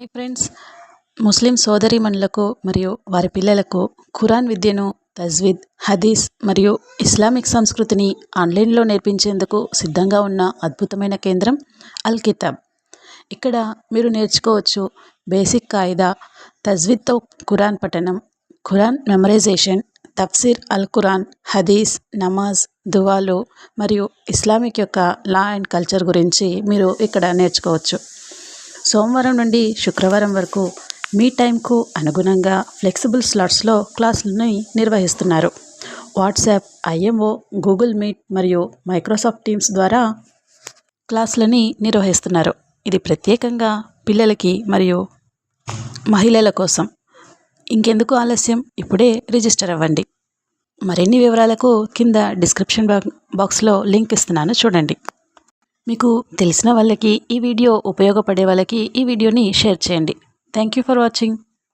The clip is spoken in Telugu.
Hi friends. ముస్లిం సోదరిమణులకు మరియు వారి పిల్లలకు ఖురాన్ విద్యను తజ్విద్ హదీస్ మరియు ఇస్లామిక్ సంస్కృతిని ఆన్లైన్లో నేర్పించేందుకు సిద్ధంగా ఉన్న అద్భుతమైన కేంద్రం అల్ కితాబ్. ఇక్కడ మీరు నేర్చుకోవచ్చు బేసిక్ కాయిదా తజ్విద్తో ఖురాన్ పఠనం ఖురాన్ మెమరైజేషన్ తఫ్సీర్ అల్ ఖురాన్ హదీస్ నమాజ్ దువాలు మరియు ఇస్లామిక్ యొక్క లా అండ్ కల్చర్ గురించి మీరు ఇక్కడ నేర్చుకోవచ్చు. సోమవారం నుండి శుక్రవారం వరకు మీ టైంకు అనుగుణంగా ఫ్లెక్సిబుల్ స్లాట్స్లో క్లాసులని నిర్వహిస్తున్నారు. వాట్సాప్ ఐఎంఓ గూగుల్ మీట్ మరియు మైక్రోసాఫ్ట్ టీమ్స్ ద్వారా క్లాసులని నిర్వహిస్తున్నారు. ఇది ప్రత్యేకంగా పిల్లలకి మరియు మహిళల కోసం. ఇంకెందుకు ఆలస్యం? ఇప్పుడే రిజిస్టర్ అవ్వండి. మరిన్ని వివరాలకు కింద డిస్క్రిప్షన్ బాక్స్లో లింక్ ఇస్తున్నాను. చూడండి. మీకు తెలిసిన వాళ్ళకి ఈ వీడియో ఉపయోగపడే వాళ్ళకి ఈ వీడియోని షేర్ చేయండి. Thank you for watching